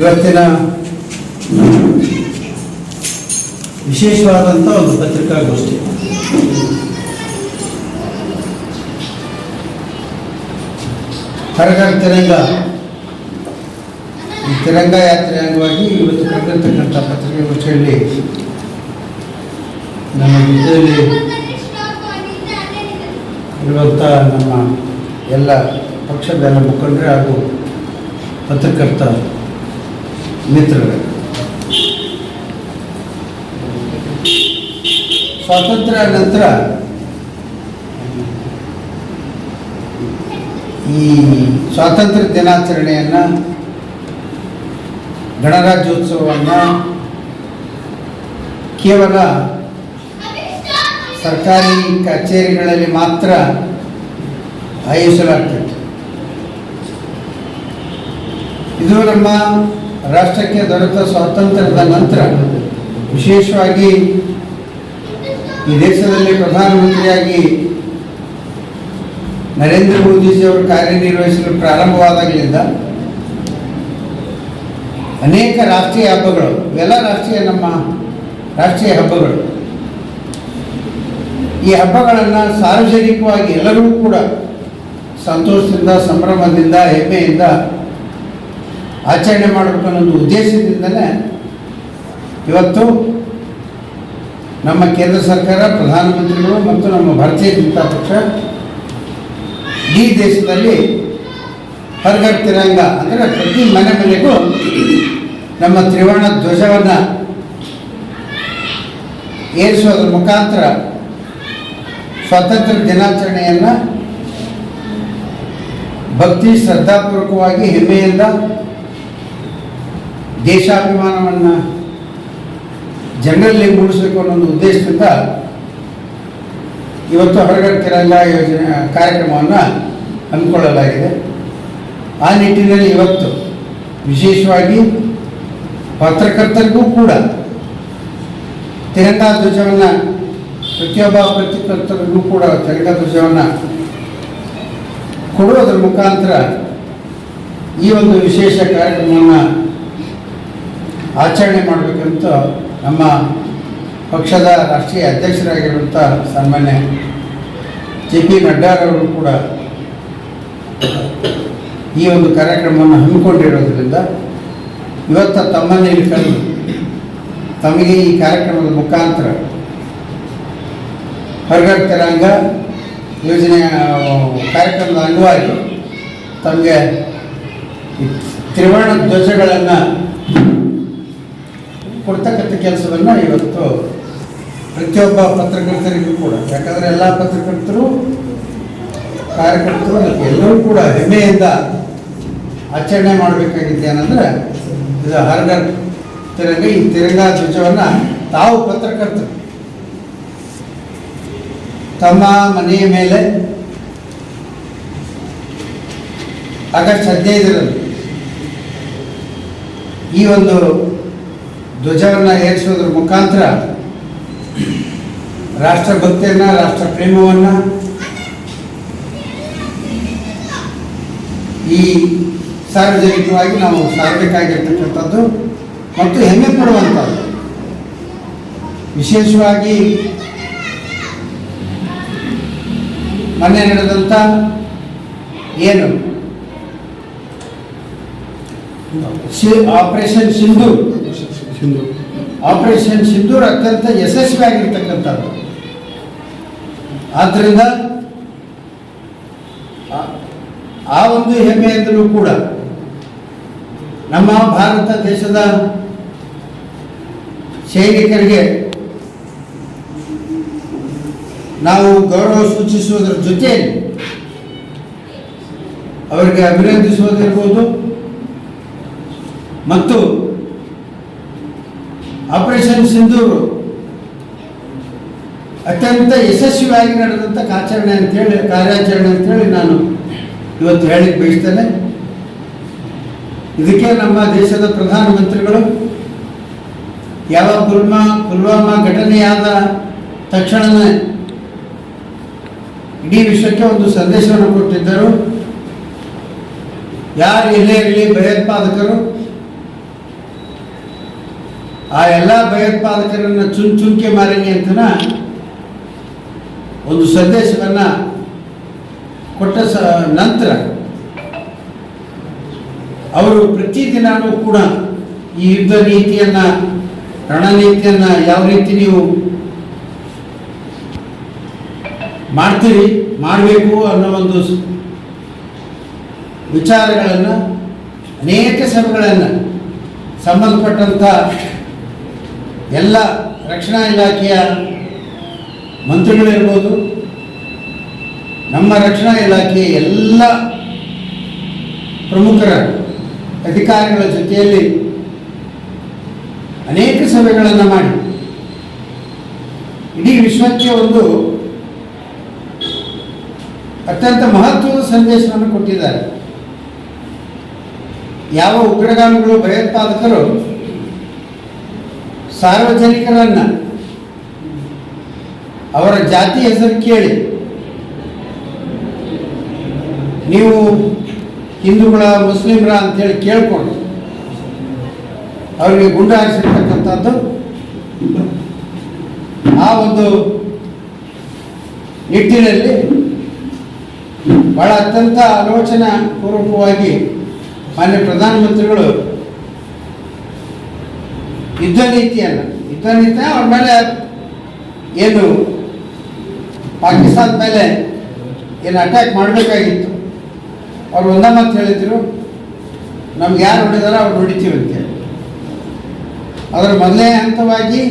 ಇವತ್ತಿನ ವಿಶೇಷವಾದಂಥ ಒಂದು ಪತ್ರಿಕಾಗೋಷ್ಠಿ. ಹರಗರ್ ತಿರಂಗ. ಈ ತಿರಂಗ ಯಾತ್ರೆ ಅಂಗವಾಗಿ ಇವತ್ತು ಕರೆದಿರ್ತಕ್ಕಂಥ ಪತ್ರಿಕಾಗೋಷ್ಠಿಯಲ್ಲಿ ನಮ್ಮ ಜೊತೆಯಲ್ಲಿ ಇರುವಂಥ ನಮ್ಮ ಎಲ್ಲ ಪಕ್ಷದ ಎಲ್ಲ ಮುಖಂಡರೇ ಹಾಗೂ ಪತ್ರಕರ್ತ ಮಿತ್ರರೇ. ಸ್ವಾತಂತ್ರ್ಯ ನಂತರ ಈ ಸ್ವಾತಂತ್ರ್ಯ ದಿನಾಚರಣೆಯನ್ನ ಗಣರಾಜ್ಯೋತ್ಸವವನ್ನ ಕೇವಲ ಸರ್ಕಾರಿ ಕಚೇರಿಗಳಲ್ಲಿ ಮಾತ್ರ ಆಯೋಜಿಸಲಾಗ್ತಿತ್ತು. ಇದು ನಮ್ಮ ರಾಷ್ಟ್ರಕ್ಕೆ ದೊರೆತ ಸ್ವಾತಂತ್ರ್ಯದ ನಂತರ ವಿಶೇಷವಾಗಿ ಈ ದೇಶದಲ್ಲಿ ಪ್ರಧಾನಮಂತ್ರಿಯಾಗಿ ನರೇಂದ್ರ ಮೋದಿಜಿಯವರು ಕಾರ್ಯನಿರ್ವಹಿಸಲು ಪ್ರಾರಂಭವಾದಾಗಲಿಂದ ಅನೇಕ ರಾಷ್ಟ್ರೀಯ ಹಬ್ಬಗಳು ಎಲ್ಲ ರಾಷ್ಟ್ರೀಯ ನಮ್ಮ ರಾಷ್ಟ್ರೀಯ ಹಬ್ಬಗಳು. ಈ ಹಬ್ಬಗಳನ್ನು ಸಾರ್ವಜನಿಕವಾಗಿ ಎಲ್ಲರೂ ಕೂಡ ಸಂತೋಷದಿಂದ, ಸಂಭ್ರಮದಿಂದ, ಹೆಮ್ಮೆಯಿಂದ ಆಚರಣೆ ಮಾಡಬೇಕು ಅನ್ನೋ ಉದ್ದೇಶದಿಂದಲೇ ಇವತ್ತು ನಮ್ಮ ಕೇಂದ್ರ ಸರ್ಕಾರ, ಪ್ರಧಾನಮಂತ್ರಿಗಳು ಮತ್ತು ನಮ್ಮ ಭಾರತೀಯ ಜನತಾ ಪಕ್ಷ ಈ ದೇಶದಲ್ಲಿ ಹರ್ಗರ್ ತಿರಂಗ ಅಂದರೆ ಪ್ರತಿ ಮನೆ ಮನೆಗೂ ನಮ್ಮ ತ್ರಿವರ್ಣ ಧ್ವಜವನ್ನು ಏರಿಸೋದ್ರ ಮುಖಾಂತರ ಸ್ವಾತಂತ್ರ್ಯ ದಿನಾಚರಣೆಯನ್ನು ಭಕ್ತಿ ಶ್ರದ್ಧಾಪೂರ್ವಕವಾಗಿ ಹೆಮ್ಮೆಯಿಂದ ದೇಶಾಭಿಮಾನವನ್ನು ಜನರಲ್ಲಿ ಮೂಡಿಸಬೇಕು ಅನ್ನೋ ಒಂದು ಉದ್ದೇಶದಿಂದ ಇವತ್ತು ಹೊರಗಡೆ ತಿರಂಗ ಯೋಜನೆ, ಕಾರ್ಯಕ್ರಮವನ್ನು ಹಮ್ಮಿಕೊಳ್ಳಲಾಗಿದೆ. ಆ ನಿಟ್ಟಿನಲ್ಲಿ ಇವತ್ತು ವಿಶೇಷವಾಗಿ ಪತ್ರಕರ್ತರಿಗೂ ಕೂಡ ತಿರಂಗ ಧ್ವಜವನ್ನು, ಪ್ರತಿಯೊಬ್ಬ ಪತ್ರಕರ್ತರಿಗೂ ಕೂಡ ತಿರಂಗ ಧ್ವಜವನ್ನು ಕೊಡುವುದರ ಮುಖಾಂತರ ಈ ಒಂದು ವಿಶೇಷ ಕಾರ್ಯಕ್ರಮವನ್ನು ಆಚರಣೆ ಮಾಡಬೇಕಂತ ನಮ್ಮ ಪಕ್ಷದ ರಾಷ್ಟ್ರೀಯ ಅಧ್ಯಕ್ಷರಾಗಿರುವಂಥ ಸನ್ಮಾನ್ಯ ಜೆ ಪಿ ನಡ್ಡಾರವರು ಕೂಡ ಈ ಒಂದು ಕಾರ್ಯಕ್ರಮವನ್ನು ಹಮ್ಮಿಕೊಂಡಿರೋದ್ರಿಂದ ಇವತ್ತು ತಮ್ಮನ್ನೇ ಕರೆದು ತಮಗೆ ಈ ಕಾರ್ಯಕ್ರಮದ ಮುಖಾಂತರ ಹೊರಗಡೆ ತಿರಂಗ ಯೋಜನೆಯ ಕಾರ್ಯಕ್ರಮದ ಅಂಗವಾಗಿ ತಮಗೆ ತ್ರಿವರ್ಣ ಧ್ವಜಗಳನ್ನು ಕೊಡ್ತಕ್ಕಂಥ ಕೆಲಸವನ್ನು ಇವತ್ತು ಪ್ರತಿಯೊಬ್ಬ ಪತ್ರಕರ್ತರಿಗೂ ಕೂಡ. ಯಾಕಂದರೆ ಎಲ್ಲ ಪತ್ರಕರ್ತರು, ಕಾರ್ಯಕರ್ತರು ಎಲ್ಲರೂ ಕೂಡ ಹೆಮ್ಮೆಯಿಂದ ಆಚರಣೆ ಮಾಡಬೇಕಾಗಿದ್ದು ಏನಂದರೆ, ಇದು ಹರ್ಗರ್ ತಿರಂಗ, ಈ ತಿರಂಗ ಧ್ವಜವನ್ನು ತಾವು ಪತ್ರಕರ್ತರು. ತಮ್ಮ ಮನೆಯ ಮೇಲೆ ಆಗಸ್ಟ್ ಹದಿನೈದರಲ್ಲಿ ಈ ಒಂದು ಧ್ವಜವನ್ನು ಏರಿಸೋದ್ರ ಮುಖಾಂತರ ರಾಷ್ಟ್ರಭಕ್ತಿಯನ್ನು ರಾಷ್ಟ್ರ ಪ್ರೇಮವನ್ನು ಈ ಸಾರ್ವಜನಿಕವಾಗಿ ನಾವು ಸಾರಬೇಕಾಗಿರ್ತಕ್ಕಂಥದ್ದು ಮತ್ತು ಹೆಮ್ಮೆ ಪಡುವಂಥದ್ದು. ವಿಶೇಷವಾಗಿ ಮೊನ್ನೆ ನಡೆದಂಥ ಏನು? ಆಪರೇಷನ್ ಸಿಂಧು ಆಪರೇಷನ್ ಸಿಂಧೂರ್ ಅತ್ಯಂತ ಯಶಸ್ವಿಯಾಗಿರ್ತಕ್ಕಂಥದ್ದು ಆದ್ದರಿಂದ ಆ ಒಂದು ಹೆಮ್ಮೆಯಿಂದಲೂ ಕೂಡ ನಮ್ಮ ಭಾರತ ದೇಶದ ಸೈನಿಕರಿಗೆ ನಾವು ಗೌರವ ಸೂಚಿಸುವುದರ ಜೊತೆ ಅವರಿಗೆ ಅಭಿನಂದಿಸುವುದಿರ್ಬೋದು. ಮತ್ತು ಆಪರೇಷನ್ ಸಿಂಧೂರು. ಅತ್ಯಂತ ಯಶಸ್ವಿಯಾಗಿ ನಡೆದಂಥ ಕಾರ್ಯಾಚರಣೆ ಅಂತೇಳಿ ಕಾರ್ಯಾಚರಣೆ ಅಂತೇಳಿ ನಾನು ಇವತ್ತು ಹೇಳಿಕ್ ಬಯಸ್ತೇನೆ. ಇದಕ್ಕೆ ನಮ್ಮ ದೇಶದ ಪ್ರಧಾನಮಂತ್ರಿಗಳು ಯಾವ ಪುಲ್ವಾ ಪುಲ್ವಾಮಾ ಘಟನೆಯಾದ ತಕ್ಷಣವೇ ಇಡೀ ವಿಶ್ವಕ್ಕೆ ಒಂದು ಸಂದೇಶವನ್ನು ಕೊಟ್ಟಿದ್ದರು. ಯಾರು ಎಲ್ಲೇ ಇರಲಿ ಭಯೋತ್ಪಾದಕರು ಆ ಎಲ್ಲ ಭಯೋತ್ಪಾದಕರನ್ನು ಚುನ್ ಚುಂಕೆ ಮಾರಂಗಿ ಅಂತ ಒಂದು ಸಂದೇಶವನ್ನು ಕೊಟ್ಟ ಸ ನಂತರ ಅವರು ಪ್ರತಿದಿನಾನೂ ಕೂಡ ಈ ಯುದ್ಧ ನೀತಿಯನ್ನು, ರಣನೀತಿಯನ್ನು ಯಾವ ರೀತಿ ನೀವು ಮಾಡ್ತೀರಿ, ಮಾಡಬೇಕು ಅನ್ನೋ ಒಂದು ವಿಚಾರಗಳನ್ನು ಅನೇಕ ಸಭೆಗಳನ್ನು ಸಂಬಂಧಪಟ್ಟಂಥ ಎಲ್ಲ ರಕ್ಷಣಾ ಇಲಾಖೆಯ ಮಂತ್ರಿಗಳಿರ್ಬೋದು, ನಮ್ಮ ರಕ್ಷಣಾ ಇಲಾಖೆಯ ಎಲ್ಲ ಪ್ರಮುಖರ ಅಧಿಕಾರಿಗಳ ಜೊತೆಯಲ್ಲಿ ಅನೇಕ ಸಭೆಗಳನ್ನು ಮಾಡಿ, ಇಡೀ ವಿಶ್ವಕ್ಕೆ ಒಂದು ಅತ್ಯಂತ ಮಹತ್ವದ ಸಂದೇಶವನ್ನು ಕೊಟ್ಟಿದ್ದಾರೆ. ಯಾವ ಉಗ್ರಗಾಮಿಗಳು ಭಯೋತ್ಪಾದಕರು ಸಾರ್ವಜನಿಕರನ್ನ. ಅವರ ಜಾತಿ ಹೆಸರು ಕೇಳಿ. ನೀವು ಹಿಂದೂಗಳ, ಮುಸ್ಲಿಮರ ಅಂತೇಳಿ ಕೇಳ್ಕೊಂಡು ಅವರಿಗೆ ಗುಂಡ ಹಾರಿಸಿರ್ತಕ್ಕಂಥದ್ದು ಆ ಒಂದು ನಿಟ್ಟಿನಲ್ಲಿ ಬಹಳ ಅತ್ಯಂತ ಆಲೋಚನಾ ಪೂರ್ವಕವಾಗಿ ಮಾನ್ಯ ಪ್ರಧಾನಮಂತ್ರಿಗಳು ಯುದ್ಧ ನೀತಿಯನ್ನು ಯುದ್ಧ ನೀತಿ ಅವ್ರ ಮೇಲೆ ಏನು ಪಾಕಿಸ್ತಾನದ ಮೇಲೆ ಏನು ಅಟ್ಯಾಕ್ ಮಾಡಬೇಕಾಗಿತ್ತು. ಅವ್ರು ಒಂದ ಮಾತು ಹೇಳಿದ್ರು, ನಮ್ಗೆ ಯಾರು ಹೊಡಿದಾರೋ ಅವ್ರು ಹೊಡಿತೀವಿ ಅಂತೇಳಿ ಅದರ ಮೊದಲನೇ ಹಂತವಾಗಿ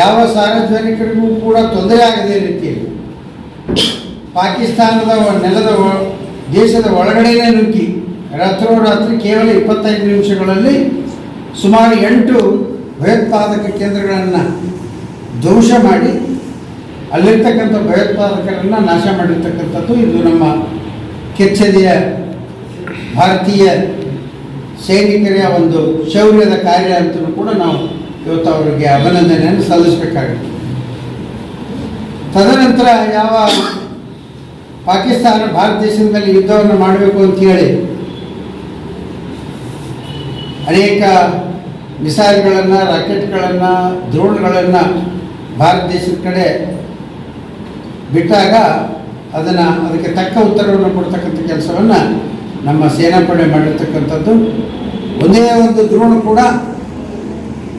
ಯಾವ ಸಾರ್ವಜನಿಕರಿಗೂ ಕೂಡ ತೊಂದರೆ ಆಗದೇ ರೀತಿಯಲ್ಲಿ ಪಾಕಿಸ್ತಾನದ ನೆಲದ ದೇಶದ ಒಳಗಡೆನೇ ನುಗ್ಗಿ, ರಾತ್ರೋರಾತ್ರಿ ಕೇವಲ ಇಪ್ಪತ್ತೈದು ನಿಮಿಷಗಳಲ್ಲಿ ಸುಮಾರು ಎಂಟು ಭಯೋತ್ಪಾದಕ ಕೇಂದ್ರಗಳನ್ನು ಧ್ವಂಸ ಮಾಡಿ ಅಲ್ಲಿರ್ತಕ್ಕಂಥ ಭಯೋತ್ಪಾದಕರನ್ನು ನಾಶ ಮಾಡಿರ್ತಕ್ಕಂಥದ್ದು ಇದು ನಮ್ಮ ಕೆಚ್ಚೆದೆಯ ಭಾರತೀಯ ಸೈನಿಕರ ಒಂದು ಶೌರ್ಯದ ಕಾರ್ಯ ಅಂತಲೂ ಕೂಡ ನಾವು ಇವತ್ತು ಅವರಿಗೆ ಅಭಿನಂದನೆಯನ್ನು ಸಲ್ಲಿಸಬೇಕಾಗುತ್ತೆ. ತದನಂತರ ಯಾವ ಪಾಕಿಸ್ತಾನ ಭಾರತ ದೇಶದಲ್ಲಿ ಯುದ್ಧವನ್ನು ಮಾಡಬೇಕು ಅಂತ ಹೇಳಿ ಅನೇಕ ಮಿಸೈಲ್ಗಳನ್ನು, ರಾಕೆಟ್ಗಳನ್ನು ದ್ರೋಣ್ಗಳನ್ನು ಭಾರತ ದೇಶದ ಕಡೆ ಬಿಟ್ಟಾಗ ಅದನ್ನು ಅದಕ್ಕೆ ತಕ್ಕ ಉತ್ತರವನ್ನು ಕೊಡ್ತಕ್ಕಂಥ ಕೆಲಸವನ್ನು ನಮ್ಮ ಸೇನಾಪಡೆ ಮಾಡಿರ್ತಕ್ಕಂಥದ್ದು. ಒಂದೇ ಒಂದು ದ್ರೋಣ ಕೂಡ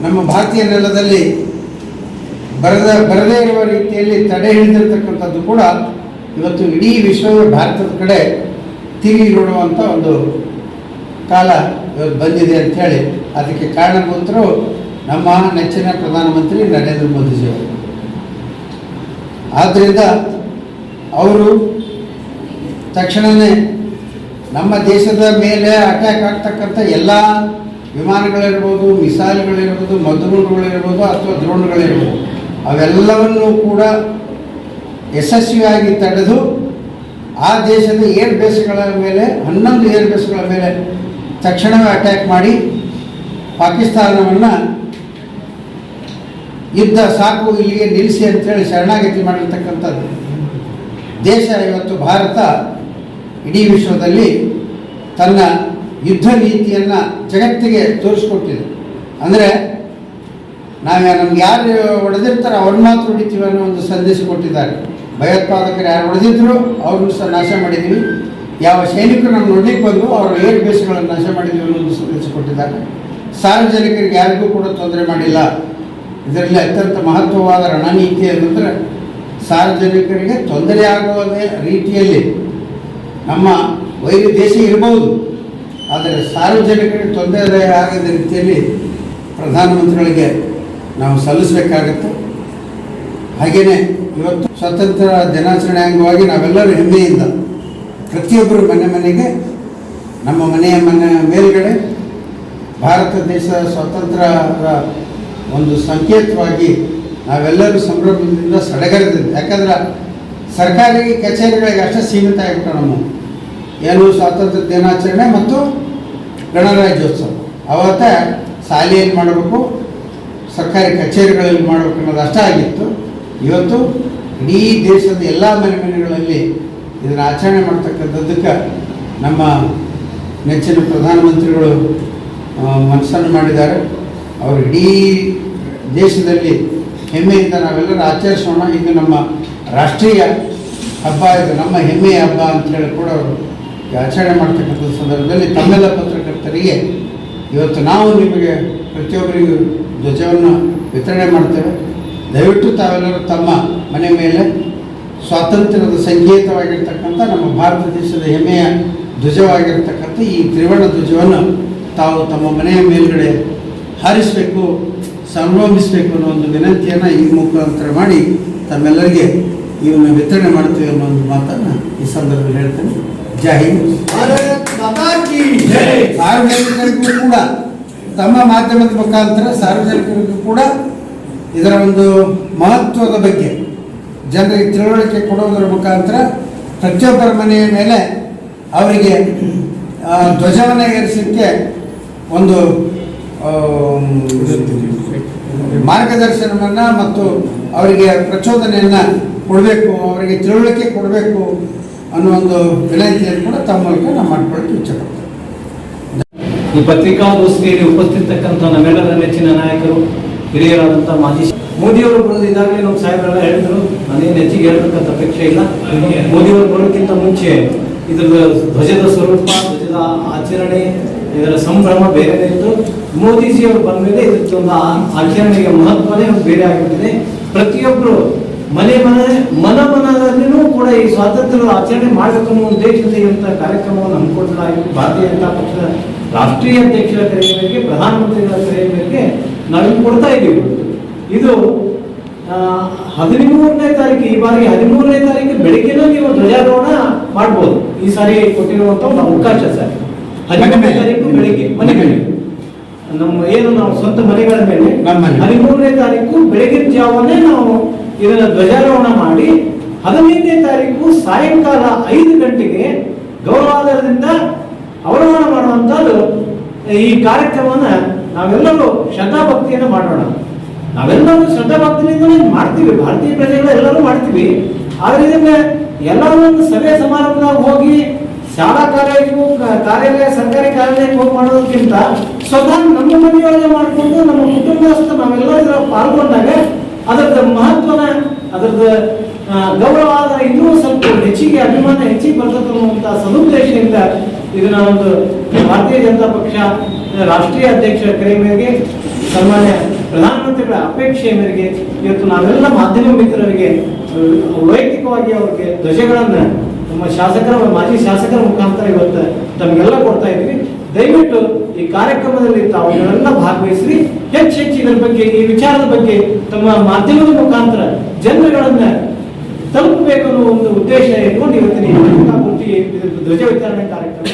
ನಮ್ಮ ಭಾರತೀಯ ನೆಲದಲ್ಲಿ ಬರದ, ಬರದೇ ಇರುವ ರೀತಿಯಲ್ಲಿ ತಡೆ ಹಿಡಿದಿರ್ತಕ್ಕಂಥದ್ದು ಕೂಡ ಇವತ್ತು ಇಡೀ ವಿಶ್ವವೇ ಭಾರತದ ಕಡೆ ತಿರುಗಿ ನೋಡುವಂಥ ಒಂದು ಕಾಲ ಇವತ್ತು ಬಂದಿದೆ ಅಂಥೇಳಿ ಅದಕ್ಕೆ ಕಾರಣಭೂತರು ನಮ್ಮ ನೆಚ್ಚಿನ ಪ್ರಧಾನಮಂತ್ರಿ ನರೇಂದ್ರ ಮೋದಿಜಿಯವರು ಆದ್ದರಿಂದ ಅವರು ತಕ್ಷಣವೇ ನಮ್ಮ ದೇಶದ ಮೇಲೆ ಅಟ್ಯಾಕ್ ಆಗ್ತಕ್ಕಂಥ ಎಲ್ಲ ವಿಮಾನಗಳಿರ್ಬೋದು, ಮಿಸೈಲ್ಗಳಿರ್ಬೋದು ಮದ್ರೂನ್ಗಳಿರ್ಬೋದು ಅಥವಾ ದ್ರೋಣ್ಗಳಿರ್ಬೋದು ಅವೆಲ್ಲವನ್ನೂ ಕೂಡ ಯಶಸ್ವಿಯಾಗಿ ತಡೆದು ಆ ದೇಶದ ಏರ್ ಬೇಸ್ಗಳ ಮೇಲೆ, ಹನ್ನೊಂದು ಏರ್ ಬೇಸ್ಗಳ ಮೇಲೆ ತಕ್ಷಣವೇ ಅಟ್ಯಾಕ್ ಮಾಡಿ ಪಾಕಿಸ್ತಾನವನ್ನು ಯುದ್ಧ ಸಾಕು ಇಲ್ಲಿಗೆ ನಿಲ್ಲಿಸಿ ಅಂತೇಳಿ ಶರಣಾಗತಿ ಮಾಡಿರ್ತಕ್ಕಂಥದ್ದು. ದೇಶ ಇವತ್ತು ಭಾರತ ಇಡೀ ವಿಶ್ವದಲ್ಲಿ ತನ್ನ ಯುದ್ಧ ನೀತಿಯನ್ನು ಜಗತ್ತಿಗೆ ತೋರಿಸ್ಕೊಟ್ಟಿದೆ. ಅಂದರೆ ನಾವು ನಮ್ಗೆ ಯಾರು ಹೊಡೆದಿರ್ತಾರೋ ಅವ್ರನ್ನ ಮಾತ್ರ ಹೊಡಿತೀವಿ ಅನ್ನೋ ಒಂದು ಸಂದೇಶ ಕೊಟ್ಟಿದ್ದಾರೆ. ಭಯೋತ್ಪಾದಕರು ಯಾರು ಹೊಡೆದಿದ್ರು ಅವ್ರನ್ನ ಸಹ ನಾಶ ಮಾಡಿದ್ದೀವಿ. ಯಾವ ಸೈನಿಕರು ನಮ್ಮ ನೋಡ್ಲಿಕ್ಕೆ ಬಂದು ಅವರ ಏರ್ ಬೇಸ್ಗಳನ್ನು ನಾಶ ಮಾಡಿದ್ವಿ ಅನ್ನೋದು ತಿಳಿಸಿಕೊಟ್ಟಿದ್ದಾರೆ. ಸಾರ್ವಜನಿಕರಿಗೆ ಯಾರಿಗೂ ಕೂಡ ತೊಂದರೆ ಮಾಡಿಲ್ಲ. ಇದರಲ್ಲಿ ಅತ್ಯಂತ ಮಹತ್ವವಾದ ರಣನೀತಿ ಏನಂದರೆ, ಸಾರ್ವಜನಿಕರಿಗೆ ತೊಂದರೆ ಆಗುವ ರೀತಿಯಲ್ಲಿ ನಮ್ಮ ವೈರಿ ದೇಶ ಇರಬಹುದು. ಆದರೆ ಸಾರ್ವಜನಿಕರಿಗೆ ತೊಂದರೆ ಆಗದ ರೀತಿಯಲ್ಲಿ ಪ್ರಧಾನಮಂತ್ರಿಗಳಿಗೆ ನಾವು ಸಲ್ಲಿಸಬೇಕಾಗತ್ತೆ. ಹಾಗೆಯೇ ಇವತ್ತು ಸ್ವಾತಂತ್ರ್ಯ ದಿನಾಚರಣೆ ಅಂಗವಾಗಿ ನಾವೆಲ್ಲರೂ ಹೆಮ್ಮೆಯಿಂದ ಪ್ರತಿಯೊಬ್ಬರು ಮನೆ ಮನೆಗೆ, ನಮ್ಮ ಮನೆಯ ಮನೆ ಮೇಲುಗಡೆ ಭಾರತ ದೇಶ ಸ್ವಾತಂತ್ರ್ಯದ ಒಂದು ಸಂಕೇತವಾಗಿ ನಾವೆಲ್ಲರೂ ಸಂಭ್ರಮದಿಂದ ಸಡಗರದಿಂದ, ಯಾಕಂದ್ರೆ ಸರ್ಕಾರಿ ಕಚೇರಿಗಳಿಗೆ ಅಷ್ಟೇ ಸೀಮಿತ ಆಗಿಬಿಟ್ಟು ನಮ್ಮ ಏನು ಸ್ವಾತಂತ್ರ್ಯ ದಿನಾಚರಣೆ ಮತ್ತು ಗಣರಾಜ್ಯೋತ್ಸವ. ಅವತ್ತ ಶಾಲೆಯಲ್ಲಿ ಮಾಡಬೇಕು, ಸರ್ಕಾರಿ ಕಚೇರಿಗಳಲ್ಲಿ ಮಾಡಬೇಕು ಅನ್ನೋದು ಅಷ್ಟೇ ಆಗಿತ್ತು. ಇವತ್ತು ಇಡೀ ದೇಶದ ಎಲ್ಲ ಮನೆ ಮನೆಗಳಲ್ಲಿ ಇದನ್ನು ಆಚರಣೆ ಮಾಡ್ತಕ್ಕಂಥದ್ದಕ್ಕೆ ನಮ್ಮ ನೆಚ್ಚಿನ ಪ್ರಧಾನಮಂತ್ರಿಗಳು ಮನಸ್ಸನ್ನು ಮಾಡಿದ್ದಾರೆ. ಅವರು ಇಡೀ ದೇಶದಲ್ಲಿ ಹೆಮ್ಮೆಯಿಂದ ನಾವೆಲ್ಲರೂ ಆಚರಿಸೋಣ. ಇದು ನಮ್ಮ ರಾಷ್ಟ್ರೀಯ ಹಬ್ಬ, ಇದು ನಮ್ಮ ಹೆಮ್ಮೆಯ ಹಬ್ಬ ಅಂತೇಳಿ ಕೂಡ ಅವರು ಆಚರಣೆ ಮಾಡ್ತಕ್ಕಂಥ ಸಂದರ್ಭದಲ್ಲಿ ತಮ್ಮೆಲ್ಲ ಪತ್ರಕರ್ತರಿಗೆ ಇವತ್ತು ನಾವು ನಿಮಗೆ ಪ್ರತಿಯೊಬ್ಬರಿಗೂ ಧ್ವಜವನ್ನು ವಿತರಣೆ ಮಾಡ್ತೇವೆ. ದಯವಿಟ್ಟು ತಾವೆಲ್ಲರೂ ತಮ್ಮ ಮನೆ ಮೇಲೆ ಸ್ವಾತಂತ್ರ್ಯದ ಸಂಕೇತವಾಗಿರ್ತಕ್ಕಂಥ ನಮ್ಮ ಭಾರತ ದೇಶದ ಹೆಮ್ಮೆಯ ಧ್ವಜವಾಗಿರ್ತಕ್ಕಂಥ ಈ ತ್ರಿವರ್ಣ ಧ್ವಜವನ್ನು ತಾವು ತಮ್ಮ ಮನೆಯ ಮೇಲುಗಡೆ ಹಾರಿಸಬೇಕು ಸಂಭ್ರಮಿಸಬೇಕು ಅನ್ನೋ ಒಂದು ವಿನಂತಿಯನ್ನು ಈ ಮುಖಾಂತರ ಮಾಡಿ ತಮ್ಮೆಲ್ಲರಿಗೆ ಇವನ್ನ ವಿತರಣೆ ಮಾಡ್ತೀವಿ ಅನ್ನೋ ಒಂದು ಮಾತನ್ನು ಈ ಸಂದರ್ಭದಲ್ಲಿ ಹೇಳ್ತೇನೆ. ಜೈ. ಹಿಂದ್. ಸಾರ್ವಜನಿಕರಿಗೂ ಕೂಡ ತಮ್ಮ ಮಾಧ್ಯಮದ ಮುಖಾಂತರ ಸಾರ್ವಜನಿಕರಿಗೂ ಕೂಡ ಇದರ ಒಂದು ಮಹತ್ವದ ಬಗ್ಗೆ ಜನರಿಗೆ ತಿಳುವಳಿಕೆ ಕೊಡೋದರ ಮುಖಾಂತರ ಪ್ರತಿಯೊಬ್ಬರ ಮನೆಯ ಮೇಲೆ ಅವರಿಗೆ ಧ್ವಜವನ್ನು ಏರಿಸಲಿಕ್ಕೆ ಒಂದು ಮಾರ್ಗದರ್ಶನವನ್ನು ಮತ್ತು ಅವರಿಗೆ ಪ್ರಚೋದನೆಯನ್ನು ಕೊಡಬೇಕು ಅವರಿಗೆ ತಿಳುವಳಿಕೆ ಕೊಡಬೇಕು ಅನ್ನೋ ಒಂದು ವಿನಂತಿಯನ್ನು ಕೂಡ ತಮ್ಮ ಮೂಲಕ ನಾವು ಮಾಡ್ಕೊಳ್ಳೋಕೆ ಇಚ್ಛೆಪಡ್ತೇವೆ. ಈ ಪತ್ರಿಕಾಗೋಷ್ಠಿಯಲ್ಲಿ ಉಪಸ್ಥಿತಕ್ಕಂಥ ನಮ್ಮೆಲ್ಲರ ನೆಚ್ಚಿನ ನಾಯಕರು ಹಿರಿಯರಾದಂಥ ಮಾಜಿ ಮೋದಿಯವರು ಬರೋದು ಇದಾಗಲೇ ನಮ್ಮ ಸಾಹೇಬರೆಲ್ಲ ಹೇಳಿದ್ರು. ನಾನೇನು ಹೆಚ್ಚಿಗೆ ಹೇಳ್ಬೇಕಂತ ಅಪೇಕ್ಷೆ ಇಲ್ಲ. ಮೋದಿಯವರು ಬರೋಕ್ಕಿಂತ ಮುಂಚೆ ಇದ್ರ ಧ್ವಜದ ಸ್ವರೂಪ, ಧ್ವಜದ ಆಚರಣೆ, ಇದರ ಸಂಭ್ರಮ ಬೇರೆ ಇತ್ತು. ಮೋದಿಜಿಯವರು ಬಂದ ಮೇಲೆ ಇದಕ್ಕೊಂದು ಆಚರಣೆಗೆ ಮಹತ್ವನೇ ಬೇರೆ ಆಗಿಬಿಟ್ಟಿದೆ. ಪ್ರತಿಯೊಬ್ಬರು ಮನೆ ಮನೆ, ಮನ ಮನದಲ್ಲಿನೂ ಕೂಡ ಈ ಸ್ವಾತಂತ್ರ್ಯದ ಆಚರಣೆ ಮಾಡಬೇಕು ಅನ್ನೋ ಉದ್ದೇಶದಿಂದ ಇರುವಂಥ ಕಾರ್ಯಕ್ರಮವನ್ನು ಹಮ್ಮಿಕೊಳ್ಳಲಾಗಿತ್ತು ಭಾರತೀಯ ಜನತಾ ಪಕ್ಷದ ರಾಷ್ಟ್ರೀಯ ಅಧ್ಯಕ್ಷರ ಕರೆಯ ಪ್ರಧಾನಮಂತ್ರಿಗಳ ಕರೆಯ ನಾವಿಲ್ಲಿ ಕೊಡ್ತಾ ಇದ್ದೀವಿ. ಇದು ಹದಿಮೂರನೇ ತಾರೀಕು ಈ ಬಾರಿ ಹದಿಮೂರನೇ ತಾರೀಕು ಬೆಳಿಗ್ಗೆನೂ ನೀವು ಧ್ವಜಾರೋಹಣ ಮಾಡ್ಬೋದು. ಈ ಸಾರಿ ಕೊಟ್ಟಿರುವಂತ ಒಂದು ಅವಕಾಶ ಸರ್. ಹದಿಮೂರನೇ ತಾರೀಕು ಬೆಳಿಗ್ಗೆ. ಮನೆ ಮೇಲೆ. ನಮ್ಮ ಏನು ನಾವು ಸ್ವಂತ ಮನೆಗಳ ಮೇಲೆ. ಹದಿಮೂರನೇ ತಾರೀಕು ಬೆಳಗಿನ ಜಾವನೇ ನಾವು ಇದನ್ನ ಧ್ವಜಾರೋಹಣ ಮಾಡಿ ಹದಿನೈದನೇ ತಾರೀಕು ಸಾಯಂಕಾಲ ಐದು ಗಂಟೆಗೆ ಗೌರವಾಧಾರದಿಂದ ಅವರೋಹಣ ಮಾಡುವಂತದ್ದು ಈ ಕಾರ್ಯಕ್ರಮವನ್ನ ನಾವೆಲ್ಲರೂ ಶ್ರದ್ಧಾಭಕ್ತಿಯನ್ನು ಮಾಡೋಣ. ನಾವೆಲ್ಲರೂ ಶ್ರದ್ಧಾ ಶ್ರದ್ಧಾಭಕ್ತಿಯಿಂದಲೇ ಮಾಡ್ತೀವಿ. ಭಾರತೀಯ ಪ್ರಜೆಗಳು ಎಲ್ಲರೂ ಮಾಡ್ತೀವಿ. ಆದ್ರೆ ಇದನ್ನ ಎಲ್ಲರೂ ಒಂದು ಸಭೆ ಸಮಾರಂಭದಾಗ ಹೋಗಿ ಶಾಲಾ ಕಾಲೇಜು ಕಾರ್ಯಾಲಯ, ಸರ್ಕಾರಿ ಕಾರ್ಯಾಲಯಕ್ಕೆ ಹೋಗಿ ಮಾಡೋದಕ್ಕಿಂತ ಸ್ವತಃ ನಮ್ಮ ಮನೆಯೊಳಗೆ ಮಾಡಿಕೊಂಡು ನಮ್ಮ ಕುಟುಂಬಸ್ಥ ನಾವೆಲ್ಲರೂ ಪಾಲ್ಗೊಂಡಾಗ ಅದರದ ಮಹತ್ವನ ಅದರದ ಗೌರವ ಆದರೆ ಇನ್ನೂ ಸ್ವಲ್ಪ ಹೆಚ್ಚಿಗೆ ಅಭಿಮಾನ ಹೆಚ್ಚಿಗೆ ಬರ್ತದೆ ಅನ್ನುವಂಥ ಸದುದ್ದೇಶದಿಂದ ಇದನ್ನ ಒಂದು ಭಾರತೀಯ ಜನತಾ ಪಕ್ಷ, ರಾಷ್ಟ್ರೀಯ ಅಧ್ಯಕ್ಷರ ಕರೆ ಮೇರೆಗೆ ಸನ್ಮಾನ್ಯ ಪ್ರಧಾನಮಂತ್ರಿಗಳ ಅಪೇಕ್ಷೆಯ ಮೇರೆಗೆ ಇವತ್ತು ನಾವೆಲ್ಲ ಮಾಧ್ಯಮ ಮಿತ್ರರಿಗೆ ವೈಯಕ್ತಿಕವಾಗಿ ಅವ್ರಿಗೆ ಧ್ವಜಗಳನ್ನ ನಮ್ಮ ಶಾಸಕರ, ಮಾಜಿ ಶಾಸಕರ ಮುಖಾಂತರ ಇವತ್ತು ತಮಗೆಲ್ಲ ಕೊಡ್ತಾ ಇದ್ವಿ. ದಯವಿಟ್ಟು ಈ ಕಾರ್ಯಕ್ರಮದಲ್ಲಿ ತಾವು ಎಲ್ಲ ಭಾಗವಹಿಸಿ ಹೆಚ್ಚು ಹೆಚ್ಚು ಇದರ ಬಗ್ಗೆ, ಈ ವಿಚಾರದ ಬಗ್ಗೆ ತಮ್ಮ ಮಾಧ್ಯಮದ ಮುಖಾಂತರ ಜನರುಗಳನ್ನ ತಲುಪಬೇಕು ಅನ್ನೋ ಒಂದು ಉದ್ದೇಶ ಇಟ್ಕೊಂಡು ಇವತ್ತಿನ ಧ್ವಜ ವಿತರಣೆ ಕಾರ್ಯಕ್ರಮ.